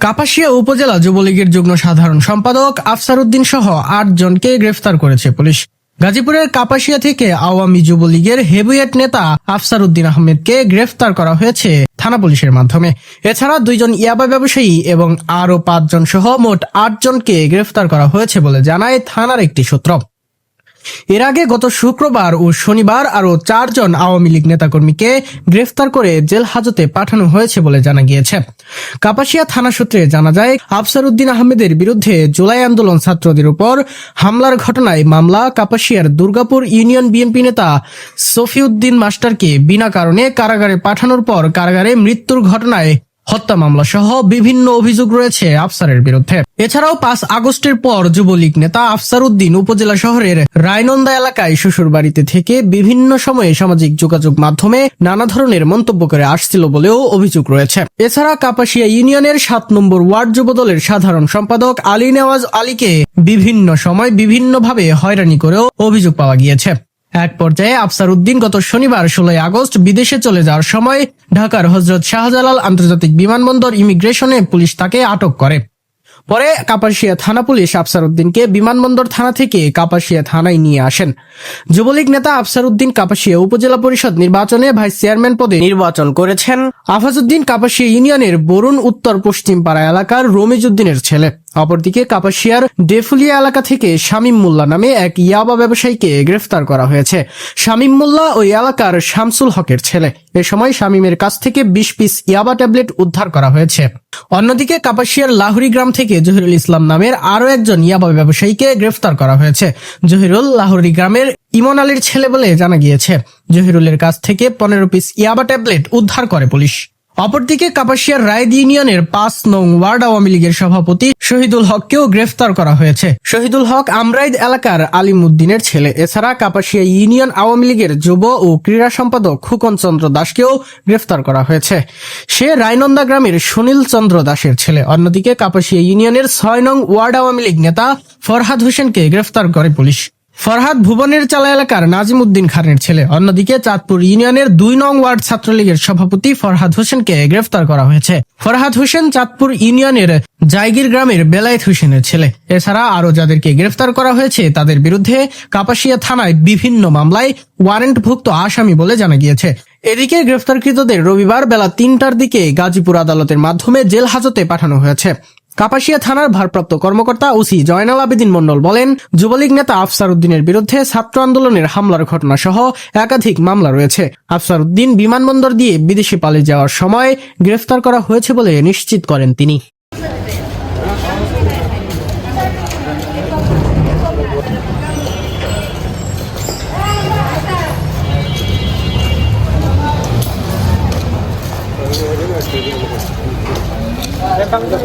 কাপাসিয়া উপজেলা যুবলীগের যুগ্ম সাধারণ সম্পাদক আফসার উদ্দিন সহ আট জনকে গ্রেফতার করেছে পুলিশ। গাজীপুরের কাপাসিয়া থেকে আওয়ামী যুবলীগের হেভিয়েট নেতা আফসার উদ্দিন আহমেদকে গ্রেফতার করা হয়েছে থানা পুলিশের মাধ্যমে। এছাড়া দুইজন ইয়াবা ব্যবসায়ী এবং আরও পাঁচজন সহ মোট আটজনকে গ্রেফতার করা হয়েছে বলে জানায় থানার একটি সূত্র। এর আগে গত শুক্রবার ও শনিবার আরও চারজন আওয়ামী লীগ নেতাকর্মীকে গ্রেফতার করে জেল হাজতে পাঠানো হয়েছে বলে জানা গিয়েছে। কাপাসিয়া থানা সূত্রে জানা যায় আফসার উদ্দিন আহমেদের বিরুদ্ধে জুলাই আন্দোলন ছাত্রদের উপর হামলার ঘটনায় মামলা কাপাসিয়ার দুর্গাপুর ইউনিয়ন বিএনপি নেতা সফিউদ্দিন মাস্টারকে বিনা কারণে কারাগারে পাঠানোর পর কারাগারে মৃত্যুর ঘটনায় হত্যা মামলা সহ বিভিন্ন অভিযোগ রয়েছে আফসারের বিরুদ্ধে। এছাড়াও পাঁচ আগস্টের পর যুবলীগ নেতা আফসার উদ্দিন উপজেলা শহরের রায়নন্দা এলাকায় শ্বশুর বাড়িতে থেকে বিভিন্ন সময়ে সামাজিক যোগাযোগ মাধ্যমে নানা ধরনের মন্তব্য করে আসছিল বলেও অভিযোগ রয়েছে। এছাড়া কাপাসিয়া ইউনিয়নের সাত নম্বর ওয়ার্ড যুবদলের সাধারণ সম্পাদক আলী নেওয়াজ আলীকে বিভিন্ন সময় বিভিন্নভাবে হয়রানি করেও অভিযোগ পাওয়া গিয়েছে। এক পর্যায়ে আফসার উদ্দিন গত শনিবার ষোলোই আগস্ট বিদেশে চলে যাওয়ার সময় ঢাকার হজরত শাহজালাল আন্তর্জাতিক বিমানবন্দর ইমিগ্রেশনে পুলিশ তাকে আটক করে। পরে কাপাসিয়া থানা পুলিশ আফসার উদ্দিনকে বিমানবন্দর থানা থেকে কাপাসিয়া থানায় নিয়ে আসেন। যুবলীগ নেতা আফসার উদ্দিন কাপাসিয়া উপজেলা পরিষদ নির্বাচনে ভাইস চেয়ারম্যান পদে নির্বাচন করেছেন। আফাজউদ্দিন কাপাসিয়া ইউনিয়নের বরুণ উত্তর পশ্চিম পাড়া এলাকার রমিজউদ্দিনের ছেলে। অপরদিকে কাপাসিয়ার ডেফুলিয়া এলাকা থেকে শামীম মোল্লা নামে এক ইয়াবা ব্যবসায়ীকে গ্রেফতার করা হয়েছে। শামীম মোল্লা ওই এলাকার শামসুল হকের ছেলে। এ সময় শামীমের কাছ থেকে বিশ পিস ইয়াবা ট্যাবলেট উদ্ধার করা হয়েছে। অন্যদিকে কাপাসিয়ার লাহুরি গ্রাম থেকে জহিরুল ইসলাম নামের আরও একজন ইয়াবা ব্যবসায়ীকে গ্রেফতার করা হয়েছে। জহিরুল লাহুরি গ্রামের ইমন আলীর ছেলে বলে জানা গিয়েছে। জহিরুলের কাছ থেকে পনেরো পিস ইয়াবা ট্যাবলেট উদ্ধার করে পুলিশ। অপরদিকে কাপাসিয়ার রায়দ ইউনিয়নের পাঁচ নং ওয়ার্ড আওয়ামী লীগের সভাপতি শহীদুল হককেও গ্রেফতার করা হয়েছে। শহীদুল হক আমরাইদ এলাকার আলিমুদ্দিনের ছেলে। এছাড়া কাপাসিয়া ইউনিয়ন আওয়ামী লীগের যুব ও ক্রীড়া সম্পাদক খুকন চন্দ্র দাসকেও গ্রেফতার করা হয়েছে। সে রায়নন্দা গ্রামের সুনীল চন্দ্র দাসের ছেলে। অন্যদিকে কাপাসিয়া ইউনিয়নের ছয় নং ওয়ার্ড আওয়ামী লীগ নেতা ফরহাদ হোসেনকে গ্রেফতার করে পুলিশ। ফরহাদ ভুবনের চালা এলাকার নাজিম উদ্দিন খানের ছেলে। অন্যদিকে চাঁদপুর ইউনিয়নের দুই নং ওয়ার্ড ছাত্রলীগের সভাপতি ফরহাদ হোসেনকে গ্রেফতার করা হয়েছে। ফরহাদ হোসেন চাঁদপুর ইউনিয়নের জায়গির গ্রামের বেলায়েত হোসেনের ছেলে। এছাড়া আরও যাদেরকে গ্রেফতার করা হয়েছে, তাদের বিরুদ্ধে কাপাসিয়া থানায় বিভিন্ন মামলায় ওয়ারেন্টভুক্ত আসামি বলে জানা গিয়েছে। এদিকে গ্রেফতারকৃতদের রবিবার বেলা তিনটার দিকে গাজীপুর আদালতের মাধ্যমে জেল হাজতে পাঠানো হয়েছে। কাপাসিয়া থানার ভারপ্রাপ্ত কর্মকর্তা ওসি জয়নাল আবেদিন মন্ডল বলেন, যুবলীগ নেতা আফসার উদ্দিনের বিরুদ্ধে ছাত্র আন্দোলনের হামলার ঘটনা সহ একাধিক মামলা রয়েছে আফসার উদ্দিন বিমানবন্দর দিয়ে বিদেশে পালিয়ে যাওয়ার সময় গ্রেফতার করা হয়েছে বলে নিশ্চিত করেন তিনি Thank you. ভালো